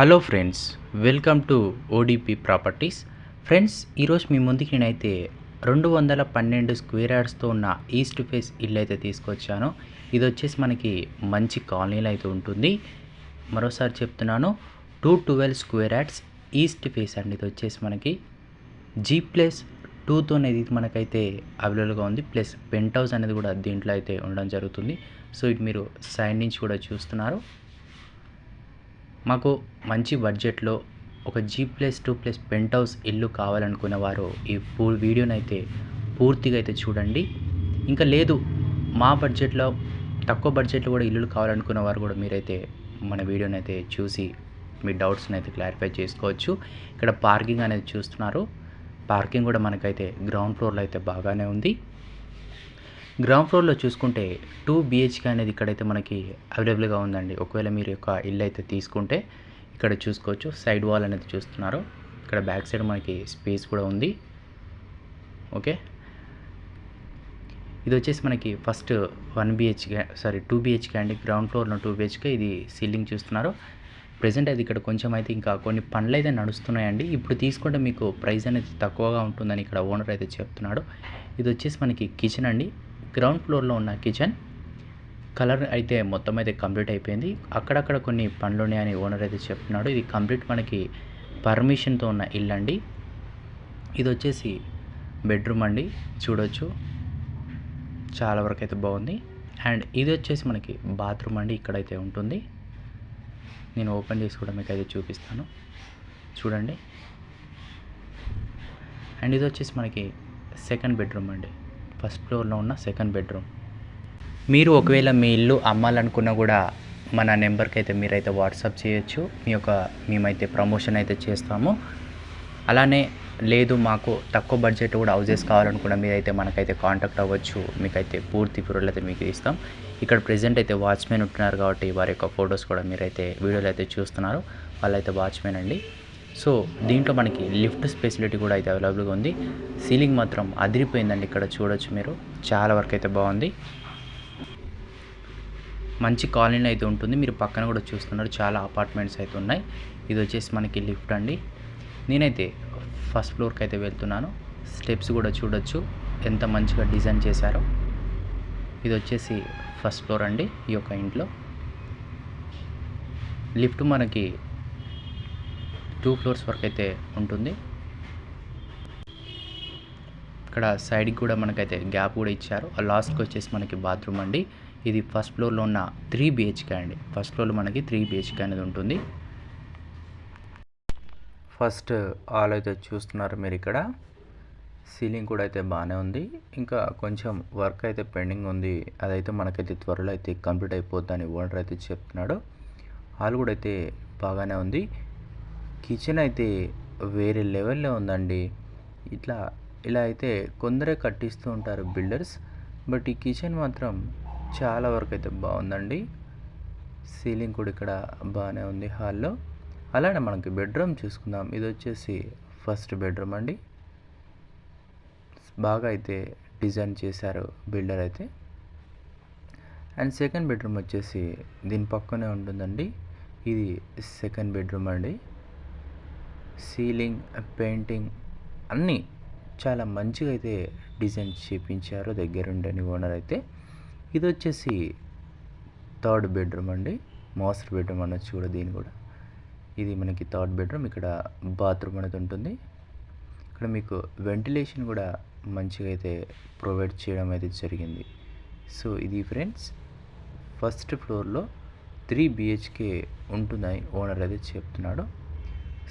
Hello friends welcome to ODP properties friends ఈరోజు మీ ముందుకి నేనైతే రెండు వందల పన్నెండు స్క్వేర్ యార్డ్స్తో ఉన్న ఈస్ట్ ఫేస్ ఇల్లు అయితే తీసుకొచ్చాను. ఇది వచ్చేసి మనకి మంచి కాలనీలో అయితే ఉంటుంది. మరోసారి చెప్తున్నాను two twelve square yards east face అండి. ఇది వచ్చేసి మనకి జీ ప్లస్ టూతో అనేది మనకైతే అవైలబుల్గా ఉంది. ప్లస్ పెంట్ హౌస్ అనేది కూడా దీంట్లో అయితే ఉండడం జరుగుతుంది. సో ఇది మీరు సైడ్ నుంచి కూడా చూస్తున్నారు. మాకు మంచి బడ్జెట్లో ఒక G plus two plus penthouse ఇల్లు కావాలనుకున్న వారు ఈ పూ వీడియోని అయితే పూర్తిగా అయితే చూడండి. ఇంకా లేదు మా బడ్జెట్లో తక్కువ బడ్జెట్లో కూడా ఇల్లులు కావాలనుకున్న వారు కూడా మీరైతే మన వీడియోని అయితే చూసి మీ డౌట్స్ని అయితే క్లారిఫై చేసుకోవచ్చు. ఇక్కడ పార్కింగ్ అనేది చూస్తున్నారు. పార్కింగ్ కూడా మనకైతే గ్రౌండ్ ఫ్లోర్లో అయితే బాగానే ఉంది. గ్రౌండ్ ఫ్లోర్లో చూసుకుంటే టూ బిహెచ్కే అనేది ఇక్కడైతే మనకి అవైలబుల్గా ఉందండి. ఒకవేళ మీరు యొక్క ఇల్లు అయితే తీసుకుంటే ఇక్కడ చూసుకోవచ్చు. సైడ్ వాల్ అనేది చూస్తున్నారు. ఇక్కడ బ్యాక్ సైడ్ మనకి స్పేస్ కూడా ఉంది. ఓకే. ఇది వచ్చేసి మనకి first one BHK sorry two BHK అండి. గ్రౌండ్ ఫ్లోర్లో టూ బిహెచ్కే ఇది సీలింగ్ చూస్తున్నారు. ప్రజెంట్ అది ఇక్కడ కొంచెం అయితే ఇంకా కొన్ని పనులు అయితే నడుస్తున్నాయండి. ఇప్పుడు తీసుకుంటే మీకు ప్రైస్ అనేది తక్కువగా ఉంటుందని ఇక్కడ ఓనర్ అయితే చెప్తున్నాడు. ఇది వచ్చేసి మనకి కిచెన్ అండి. గ్రౌండ్ ఫ్లోర్లో ఉన్న కిచెన్. కలర్ అయితే మొత్తం అయితే కంప్లీట్ అయిపోయింది. అక్కడక్కడ కొన్ని పనులు ఉన్నాయని ఓనర్ అయితే చెప్తున్నాడు. ఇది కంప్లీట్ మనకి పర్మిషన్తో ఉన్న ఇల్లు అండి ఇది వచ్చేసి బెడ్రూమ్ అండి. చూడొచ్చు. చాలా వరకు అయితే బాగుంది. అండ్ ఇది వచ్చేసి మనకి బాత్రూమ్ అండి. ఇక్కడైతే ఉంటుంది. నేను ఓపెన్ చేసి కూడా మీకు అయితే చూపిస్తాను. చూడండి. అండ్ ఇది వచ్చేసి మనకి సెకండ్ బెడ్రూమ్ అండి. ఫస్ట్ ఫ్లోర్లో ఉన్న సెకండ్ బెడ్రూమ్. మీరు ఒకవేళ మీ ఇల్లు అమ్మాలనుకున్నా కూడా మన నెంబర్కి అయితే మీరైతే వాట్సాప్ చేయొచ్చు. మీ యొక్క మేమైతే ప్రమోషన్ అయితే చేస్తాము. అలానే లేదు మాకు తక్కువ బడ్జెట్ కూడా హౌజెస్ కావాలనుకున్న మీరైతే మనకైతే కాంటాక్ట్ అవ్వచ్చు. మీకైతే పూర్తి వివరాలు అయితే మీకు ఇస్తాం. ఇక్కడ ప్రజెంట్ అయితే వాచ్మెన్ ఉంటున్నారు కాబట్టి వారి యొక్క ఫొటోస్ కూడా మీరైతే వీడియోలు అయితే చూస్తున్నారు. వాళ్ళైతే వాచ్మెన్ అండి. సో దీంట్లో మనకి లిఫ్ట్ ఫెసిలిటీ కూడా అయితే అవైలబుల్గా ఉంది. సీలింగ్ మాత్రం అదిరిపోయిందండి ఇక్కడ చూడొచ్చు మీరు. చాలా వరకు అయితే బాగుంది. మంచి కాలనీ అయితే ఉంటుంది. మీరు పక్కన కూడా చూస్తున్నారు. చాలా అపార్ట్మెంట్స్ అయితే ఉన్నాయి. ఇది వచ్చేసి మనకి లిఫ్ట్ అండి. నేనైతే ఫస్ట్ ఫ్లోర్కి అయితే వెళ్తున్నాను. స్టెప్స్ కూడా చూడొచ్చు. ఎంత మంచిగా డిజైన్ చేశారో. ఇది వచ్చేసి ఫస్ట్ ఫ్లోర్ అండి ఈ యొక్క ఇంట్లో. లిఫ్ట్ మనకి టూ ఫ్లోర్స్ వరకు అయితే ఉంటుంది. ఇక్కడ సైడ్కి కూడా మనకైతే గ్యాప్ కూడా ఇచ్చారు. ఆ లాస్ట్కి వచ్చేసి మనకి బాత్రూమ్ అండి. ఇది ఫస్ట్ ఫ్లోర్లో ఉన్న త్రీ బిహెచ్కే అండి. ఫస్ట్ ఫ్లోర్లో మనకి త్రీ బిహెచ్కే అనేది ఉంటుంది. ఫస్ట్ హాల్ అయితే చూస్తున్నారు మీరు ఇక్కడ. సీలింగ్ కూడా అయితే బాగానే ఉంది. ఇంకా కొంచెం వర్క్ అయితే పెండింగ్ ఉంది. అదైతే మనకైతే త్వరలో అయితే కంప్లీట్ అయిపోద్దని ఓనర్ అయితే చెప్తున్నాడు. హాల్ కూడా అయితే బాగానే ఉంది. కిచెన్ అయితే వేరే లెవెల్లో ఉందండి. ఇట్లా ఇలా అయితే కొందరే కట్టిస్తూ ఉంటారు బిల్డర్స్ బట్ ఈ కిచెన్ మాత్రం చాలా వరకు అయితే బాగుందండి. సీలింగ్ కూడా ఇక్కడ బాగానే ఉంది హాల్లో. అలానే మనకి బెడ్రూమ్ చూసుకుందాం. ఇది వచ్చేసి ఫస్ట్ బెడ్రూమ్ అండి. బాగా అయితే డిజైన్ చేశారు బిల్డర్ అయితే. అండ్ సెకండ్ బెడ్రూమ్ వచ్చేసి దీని పక్కనే ఉంటుందండి. ఇది సెకండ్ బెడ్రూమ్ అండి. సీలింగ్ పెయింటింగ్ అన్నీ చాలా మంచిగా అయితే డిజైన్ చేపించారు దగ్గరుండని ఓనర్ అయితే. ఇది వచ్చేసి థర్డ్ బెడ్రూమ్ అండి. మాస్టర్ బెడ్రూమ్ అనొచ్చు కూడా దీని కూడా. ఇది మనకి థర్డ్ బెడ్రూమ్. ఇక్కడ బాత్రూమ్ అనేది ఉంటుంది. ఇక్కడ మీకు వెంటిలేషన్ కూడా మంచిగా అయితే ప్రొవైడ్ చేయడం అయితే జరిగింది. సో ఇది ఫ్రెండ్స్ ఫస్ట్ ఫ్లోర్లో త్రీ బిహెచ్కే ఉంటుందని ఓనర్ అయితే చెప్తున్నాడు.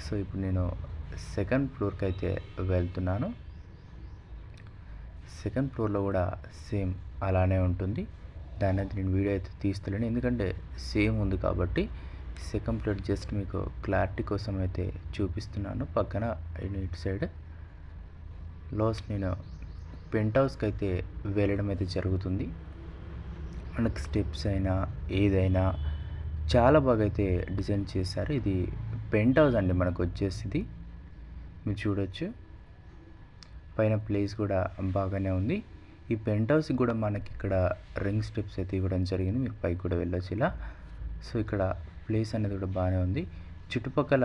సో ఇప్పుడు నేను సెకండ్ ఫ్లోర్కి అయితే వెళ్తున్నాను. సెకండ్ ఫ్లోర్లో కూడా సేమ్ అలానే ఉంటుంది. దాని అయితే నేను వీడియో అయితే తీస్తలేను. ఎందుకంటే సేమ్ ఉంది కాబట్టి సెకండ్ ఫ్లోర్ జస్ట్ మీకు క్లారిటీ కోసం అయితే చూపిస్తున్నాను. పక్కన ఇటు సైడ్ లాస్ట్ నేను పెంట్ హౌస్కి అయితే వెళ్ళడం అయితే జరుగుతుంది. మనకు స్టెప్స్ అయినా ఏదైనా చాలా బాగా అయితే డిజైన్ చేశారు. ఇది పెంట్ హౌస్ అండి మనకు వచ్చేసి ఇది మీరు చూడొచ్చు. పైన ప్లేస్ కూడా బాగానే ఉంది. ఈ పెంట్ హౌస్కి కూడా మనకి ఇక్కడ రింగ్ స్టెప్స్ అయితే ఇవ్వడం జరిగింది. మీరు పైకి కూడా వెళ్ళొచ్చు ఇలా. సో ఇక్కడ ప్లేస్ అనేది కూడా బాగానే ఉంది. చుట్టుపక్కల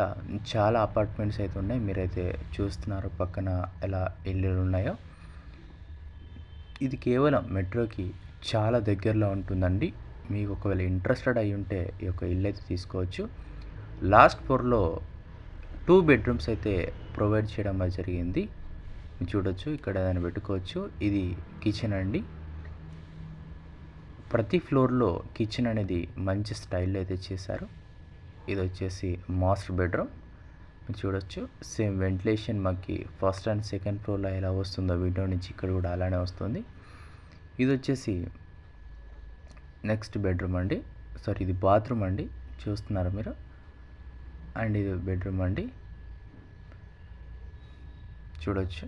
చాలా అపార్ట్మెంట్స్ అయితే ఉన్నాయి. మీరైతే చూస్తున్నారు పక్కన ఎలా ఇల్లులు ఉన్నాయో. ఇది కేవలం మెట్రోకి చాలా దగ్గరలో ఉంటుందండి. మీకు ఒకవేళ ఇంట్రెస్టెడ్ అయి ఉంటే ఈ యొక్క ఇల్లు అయితే తీసుకోవచ్చు. లాస్ట్ ఫ్లోర్లో టూ బెడ్రూమ్స్ అయితే ప్రొవైడ్ చేయడం జరిగింది. మీరు చూడొచ్చు ఇక్కడ ఏదైనా పెట్టుకోవచ్చు. ఇది కిచెన్ అండి. ప్రతి ఫ్లోర్లో కిచెన్ అనేది మంచి స్టైల్లో అయితే చేశారు. ఇది వచ్చేసి మాస్టర్ బెడ్రూమ్. మీరు చూడొచ్చు సేమ్ వెంటిలేషన్ మాకు ఫస్ట్ అండ్ సెకండ్ ఫ్లోర్లో ఎలా వస్తుందో విండో నుంచి ఇక్కడ కూడా అలానే వస్తుంది. ఇది వచ్చేసి నెక్స్ట్ బెడ్రూమ్ అండి. సారీ ఇది బాత్రూమ్ అండి. చూస్తున్నారు మీరు? అండ్ ఇది బెడ్రూమ్ అండి. చూడొచ్చు.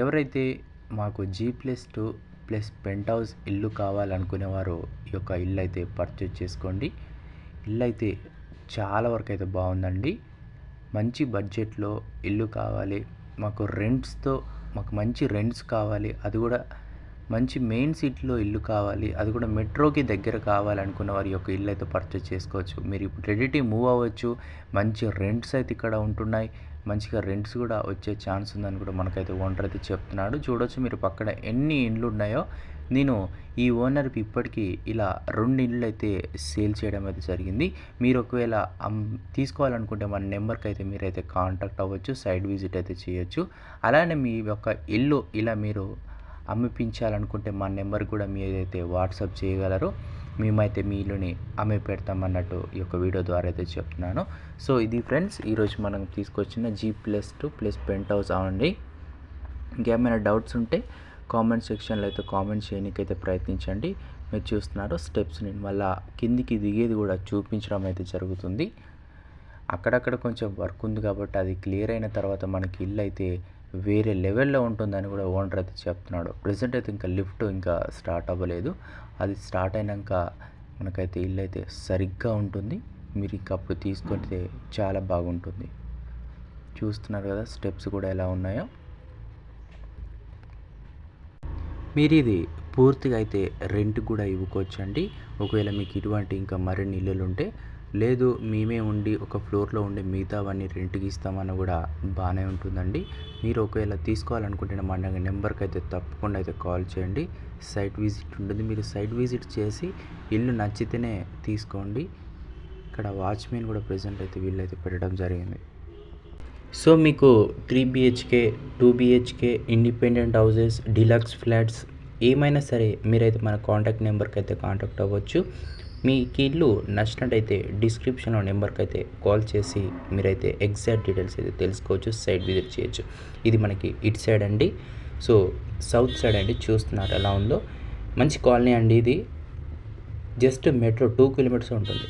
ఎవరైతే మాకు G plus two plus penthouse ఇల్లు కావాలనుకునేవారు ఈ యొక్క ఇల్లు అయితే పర్చేజ్ చేసుకోండి. ఇల్లు అయితే చాలా వరకు అయితే బాగుందండి. మంచి బడ్జెట్లో ఇల్లు కావాలి. మాకు రెంట్స్తో మాకు మంచి రెంట్స్ కావాలి. అది కూడా మంచి మెయిన్ సిటీలో ఇల్లు కావాలి అది కూడా మెట్రోకి దగ్గర కావాలనుకున్న వారి యొక్క ఇల్లు అయితే పర్చేస్ చేసుకోవచ్చు. మీరు ఇప్పుడు రెడీటీ మూవ్ అవ్వచ్చు. మంచి రెంట్స్ అయితే ఇక్కడ ఉంటున్నాయి. మంచిగా రెంట్స్ కూడా వచ్చే ఛాన్స్ ఉందని కూడా మనకైతే ఓనర్ అయితే చెప్తున్నాడు. చూడొచ్చు మీరు పక్కన ఎన్ని ఇండ్లు ఉన్నాయో. నేను ఈ ఓనర్కి ఇప్పటికీ ఇలా రెండు ఇండ్లు అయితే సేల్ చేయడం అయితే జరిగింది. మీరు ఒకవేళ తీసుకోవాలనుకుంటే మన నెంబర్కి అయితే మీరైతే కాంటాక్ట్ అవ్వచ్చు సైడ్ విజిట్ అయితే చేయొచ్చు. అలానే మీ యొక్క ఇల్లు ఇలా మీరు అమ్మిపించాలనుకుంటే మా నెంబర్ కూడా మీరైతే వాట్సాప్ చేయగలరు మేమైతే మీ ఇల్లుని అమ్మి పెడతామన్నట్టు ఈ యొక్క వీడియో ద్వారా అయితే చెప్తున్నాను. సో ఇది ఫ్రెండ్స్ ఈరోజు మనం తీసుకొచ్చిన G plus two plus penthouse అవండి ఇంకేమైనా డౌట్స్ ఉంటే కామెంట్ సెక్షన్లో అయితే కామెంట్ చేయడానికైతే ప్రయత్నించండి. మీరు చూస్తున్నారు స్టెప్స్ నేను మళ్ళీ కిందికి దిగేది కూడా చూపించడం అయితే జరుగుతుంది. అక్కడక్కడ కొంచెం వర్క్ ఉంది కాబట్టి అది క్లియర్ అయిన తర్వాత మనకి ఇల్లు అయితే వేరే లెవెల్లో ఉంటుందని కూడా ఓనర్ అయితే చెప్తున్నాడు. ప్రజెంట్ అయితే ఇంకా లిఫ్ట్ ఇంకా స్టార్ట్ అవ్వలేదు. అది స్టార్ట్ అయినాక మనకైతే ఇల్లు అయితే సరిగ్గా ఉంటుంది. మీరు ఇంకా అప్పుడు తీసుకుంటే చాలా బాగుంటుంది. చూస్తున్నారు కదా స్టెప్స్ కూడా ఎలా ఉన్నాయో. మీరు ఇది పూర్తిగా అయితే రెంట్ కూడా ఇవ్వుకోవచ్చండి. ఒకవేళ మీకు ఇటువంటి ఇంకా మరిన్ని ఇల్లులు ఉంటే లేదు మేమే ఉండి ఒక ఫ్లోర్లో ఉండి మిగతావన్నీ రెంట్కి ఇస్తామని కూడా బాగానే ఉంటుందండి. మీరు ఒకవేళ తీసుకోవాలనుకుంటే మా నెంబర్కి అయితే తప్పకుండా అయితే కాల్ చేయండి. సైట్ విజిట్ ఉంటుంది. మీరు సైట్ విజిట్ చేసి ఇల్లు నచ్చితేనే తీసుకోండి. ఇక్కడ వాచ్మెన్ కూడా ప్రజెంట్ అయితే వీళ్ళైతే పెట్టడం జరిగింది. సో మీకు three BHK two BHK independent houses deluxe flats ఏమైనా సరే మీరైతే మన కాంటాక్ట్ నెంబర్కి అయితే కాంటాక్ట్ అవ్వచ్చు. మీకు ఇల్లు నచ్చినట్టయితే డిస్క్రిప్షన్లో నెంబర్కి అయితే కాల్ చేసి మీరైతే ఎగ్జాక్ట్ డీటెయిల్స్ అయితే తెలుసుకోవచ్చు సైడ్ విజిట్ చేయొచ్చు. ఇది మనకి ఇటు సైడ్ అండి. సో సౌత్ సైడ్ అండి చూస్తున్నారు ఎలా ఉందో. మంచి కాలనీ అండి ఇది. జస్ట్ మెట్రో టూ కిలోమీటర్స్ ఉంటుంది.